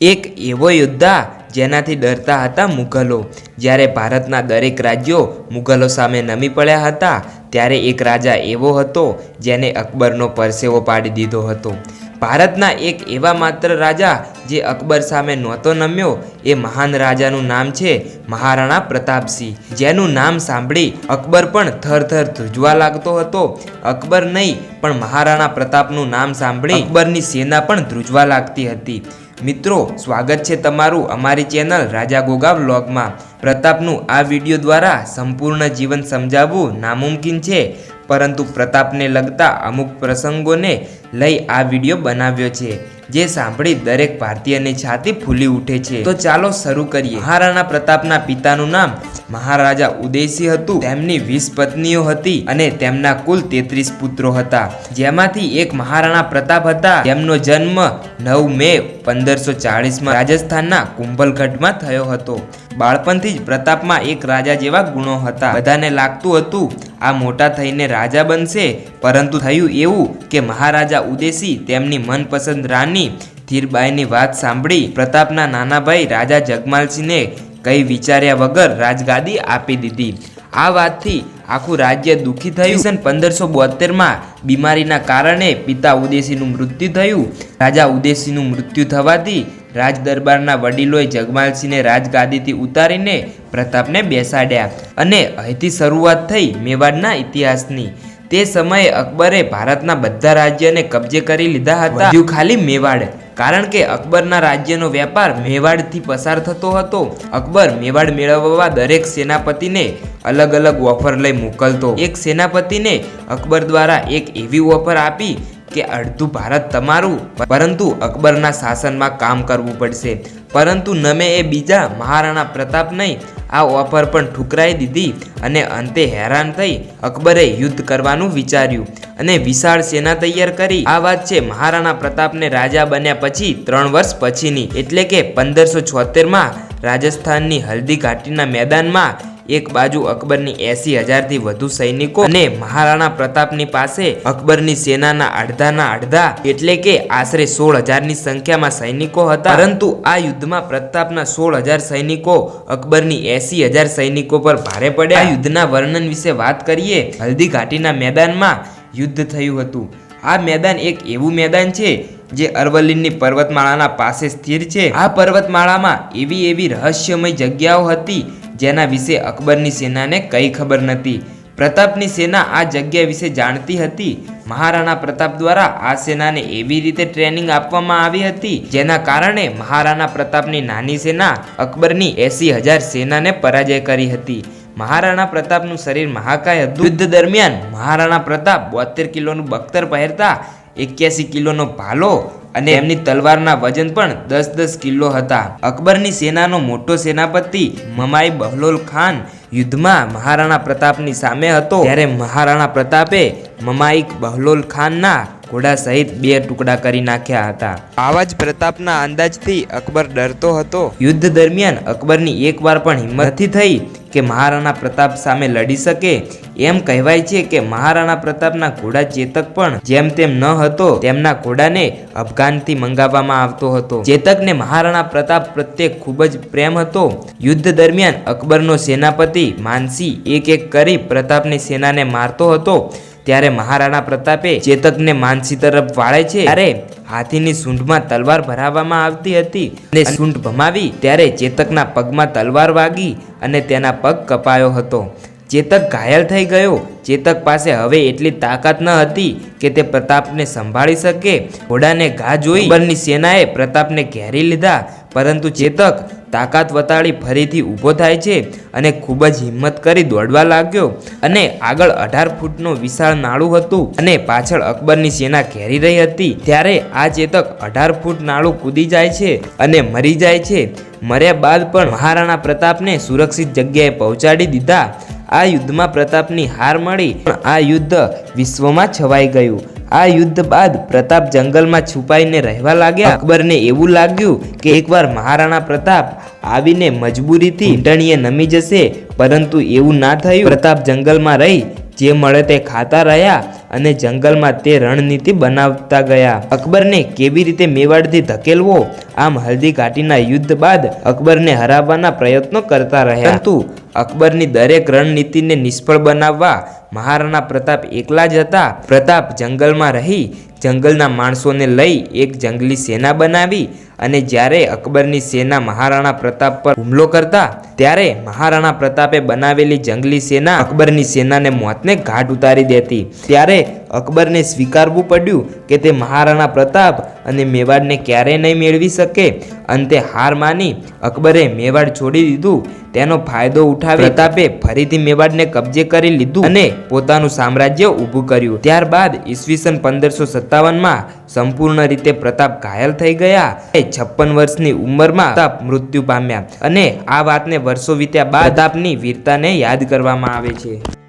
એક એવો યોદ્ધા જેનાથી ડરતા હતા મુઘલો. જ્યારે ભારતના દરેક રાજ્યો મુઘલો સામે નમી પડ્યા હતા ત્યારે એક રાજા એવો હતો જેને અકબરનો પરસેવો પાડી દીધો હતો. ભારતના એક એવા માત્ર રાજા જે અકબર સામે નહોતો નમ્યો એ મહાન રાજાનું નામ છે મહારાણા પ્રતાપસિંહ. જેનું નામ સાંભળી અકબર પણ થરથર ધ્રુજવા લાગતો હતો. અકબર નહીં પણ મહારાણા પ્રતાપનું નામ સાંભળી અકબરની સેના પણ ધ્રુજવા લાગતી હતી. મિત્રો, સ્વાગત છે તમારું અમારી ચેનલ રાજા ગોગા વ્લોગમાં. પ્રતાપનું આ વીડિયો દ્વારા સંપૂર્ણ જીવન સમજાવવું નામુમકિન છે. પરંતુ પ્રતાપને લગતા અમુક પ્રસંગોને લઈ આ વીડિયો બનાવ્યો છે, જે સાંભળી દરેક ભારતીયની છાતી ફૂલી ઉઠે છે. તો ચાલો શરૂ કરીએ. મહારાણા પ્રતાપના પિતાનું નામ મહારાજા ઉદયસિંહ હતું. તેમની વીસ પત્નીઓ હતી અને તેમના કુલ તેત્રીસ પુત્રો હતા. જેમાંથી એક મહારાણા પ્રતાપ હતા. તેમનો જન્મ નવ મે પંદરસો ચાળીસમાં રાજસ્થાનના કુંભલગઢમાં થયો હતો. બાળપણથી જ પ્રતાપમાં એક રાજા જેવા ગુણો હતા. બધાને લાગતું હતું આ મોટા થઈને રાજા બનશે. પરંતુ થયું એવું કે મહારાજા ઉદેશી તેમની મનપસંદ રાની ધીરબાઈની વાત સાંભળી પ્રતાપના નાના ભાઈ રાજા જગમાલસિંહને કંઈ વિચાર્યા વગર રાજગાદી આપી દીધી. આ વાતથી આખું રાજ્ય દુઃખી થયું. સન પંદરસો બોતેરમાં બીમારીના કારણે પિતા ઉદેશીનું મૃત્યુ થયું. રાજા ઉદેશીનું મૃત્યુ થવાથી રાજ દરબારના વડીલોએ જગમાલસિંહને રાજગાદીથી ઉતારીને પ્રતાપને બેસાડ્યા અને અહીંથી શરૂઆત થઈ મેવાડના ઇતિહાસની. તે સમયે અકબરે ભારતના બધા રાજ્યને કબજે કરી લીધા હતા. વધ્યું ખાલી મેવાડ, કારણ કે અકબરના રાજ્યનો વેપાર મેવાડથી પસાર થતો હતો. અકબર મેવાડ મેળવવા દરેક સેનાપતિને અલગ અલગ ઓફર લઈ મોકલતો. એક સેનાપતિને અકબર દ્વારા એક એવી ઓફર આપી કે અડધું ભારત તમારું, પરંતુ અકબરના શાસનમાં કામ કરવું પડશે. પરંતુ નમે એ બીજા મહારાણા પ્રતાપ નહીં, આ ઓફર પણ ઠુકરાઈ દીધી અને અંતે હેરાન થઈ અકબરે યુદ્ધ કરવાનું વિચાર્યું અને વિશાળ સેના તૈયાર કરી. આ વાત છે મહારાણા પ્રતાપને રાજા બન્યા પછી ત્રણ વર્ષ પછીની, એટલે કે પંદરસો છોતેરમાં રાજસ્થાનની હલ્દી ઘાટીના મેદાનમાં એક બાજુ અકબરની એસી હજારથી વધુ સૈનિકો અને મહારાણા પ્રતાપની પાસે અકબરની સેનાના અડધાના અડધા એટલે કે આશરે સોળ હજારની સંખ્યામાં સૈનિકો હતા. પરંતુ આ યુદ્ધમાં પ્રતાપના સોળ હજાર સૈનિકો અકબરની એસી હજાર સૈનિકો પર ભારે પડ્યા. આ યુદ્ધના વર્ણન વિશે વાત કરીએ હલ્દી ઘાટીના મેદાનમાં યુદ્ધ થયું હતું. આ મેદાન એક એવું મેદાન છે જે અરવલ્લીની પર્વતમાળાના પાસે સ્થિર છે, આ પર્વતમાળામાં એવી એવી રહસ્યમય જગ્યાઓ હતી જેના વિશે અકબરની સેનાને કઈ ખબર નથી પ્રતાપની સેના આ જગ્યા વિશે જાણતી હતી. મહારાણા પ્રતાપ દ્વારા આ સેનાને એવી રીતે ટ્રેનિંગ આપવામાં આવી હતી, જેના કારણે મહારાણા પ્રતાપની નાની સેના અકબરની એસી હજાર સેનાને પરાજય કરી હતી. મહારાણા પ્રતાપનું શરીર મહાકાય હતું. યુદ્ધ દરમિયાન મહારાણા પ્રતાપ બોતેર કિલોનું બખ્તર પહેરતા એક્યાસી કિલોનો ભાલો અને એમની તલવારના વજન પણ દસ દસ કિલો હતા. અકબરની સેનાનો મોટો સેનાપતિ મમાઈ બહલોલ ખાન યુદ્ધમાં મહારાણા પ્રતાપની સામે હતો. ત્યારે મહારાણા પ્રતાપે મમાઈક બહલોલ ખાનના ઘોડા સહિત બે ટુકડા કરી નાખ્યા હતા. આવા જ પ્રતાપના અંદાજથી અકબર ડરતો હતો. યુદ્ધ દરમિયાન અકબરની એકવાર પણ હિંમત થઈ કે મહારાણા પ્રતાપ સામે લડી શકે? એમ કહેવાય છે કે મહારાણા પ્રતાપના ઘોડા ચેતક પણ જેમ તેમ ન હતો, તેમના ઘોડાને અફઘાનથી મંગાવવામાં આવતો હતો. ચેતકને મહારાણા પ્રતાપ પ્રત્યે ખૂબ જ પ્રેમ હતો. યુદ્ધ દરમિયાન અકબરનો સેનાપતિ માનસી એક એક કરી પ્રતાપની સેનાને મારતો હતો. ત્યારે મહારાણા પ્રતાપે ચેતકને માનસી તરફ વાળે છે. ત્યારે હાથીની સૂંઢમાં તલવાર ભરાવવામાં આવતી હતી અને સૂંઢ ભમાવી ત્યારે ચેતકના પગમાં તલવાર વાગી અને તેના પગ કપાયો હતો. ચેતક ઘાયલ થઈ ગયો. ચેતક પાસે હવે એટલી તાકાત ન હતી કે તે પ્રતાપને સંભાળી શકે. ઘોડાને ઘા જોઈ બરની સેનાએ પ્રતાપને ઘેરી લીધા. પરંતુ ચેતક તાકાત વતાળી ફરીથી ઊભો થાય છે અને ખૂબ જ હિંમત કરી દોડવા લાગ્યો અને આગળ અઢાર ફૂટનું વિશાળ નાળું હતું અને પાછળ અકબરની સેના ઘેરી રહી હતી. ત્યારે આ ચેતક અઢાર ફૂટ નાળું કૂદી જાય છે અને મરી જાય છે. મર્યા બાદ પણ મહારાણા પ્રતાપને સુરક્ષિત જગ્યાએ પહોંચાડી દીધા. આ યુદ્ધમાં પ્રતાપની હાર મળી પણ આ યુદ્ધ વિશ્વમાં છવાઈ ગયું. આ યુદ્ધ બાદ પ્રતાપ જંગલમાં છુપાઈને રહેવા લાગ્યા. અકબરને એવું લાગ્યું કે એકવાર મહારાણા પ્રતાપ આવીને મજબૂરીથી ઊંટણીએ નમી જશે, પરંતુ એવું ના થયું. પ્રતાપ જંગલમાં રહી, જે મળે તે ખાતા રહ્યા અને જંગલમાં તે રણનીતિ બનાવતા ગયા. અકબરને કેવી રીતે મેવાડથી ધકેલવો? આમ હલ્દી ઘાટીના યુદ્ધ બાદ અકબરને હરાવવાના પ્રયત્નો કરતા રહ્યા. પરંતુ અકબરની દરેક રણનીતિને નિષ્ફળ બનાવવા મહારાણા પ્રતાપ એકલા જ હતા. પ્રતાપ જંગલમાં રહી, જંગલના માણસોને લઈ એક જંગલી સેના બનાવી અને જ્યારે અકબરની સેના મહારાણા પ્રતાપ પર હુમલો કરતા, ત્યારે મહારાણા પ્રતાપે બનાવેલી જંગલી સેના અકબરની સેનાને મોતને ઘાટ ઉતારી દેતી. ત્યારે અકબરને સ્વીકારવું પડ્યું કે તે મહારાણા પ્રતાપ અને મેવાડને ક્યારેય નહીં મેળવી શકે. અંતે હાર માની અકબરે મેવાડ છોડી દીધું. તેનો ફાયદો ઉઠાવી પ્રતાપે ફરીથી મેવાડને કબજે કરી લીધું અને પોતાનું સામ્રાજ્ય ઊભું કર્યું. ત્યારબાદ ઈસવીસન પંદરસો સત્તાવનમાં સંપૂર્ણ રીતે પ્રતાપ ઘાયલ થઈ ગયા. એ છપ્પન વર્ષની ઉંમરમાં પ્રતાપ મૃત્યુ પામ્યા અને આ વાતને વર્ષો વીત્યા બાદ પ્રતાપની વીરતાને યાદ કરવામાં આવે છે.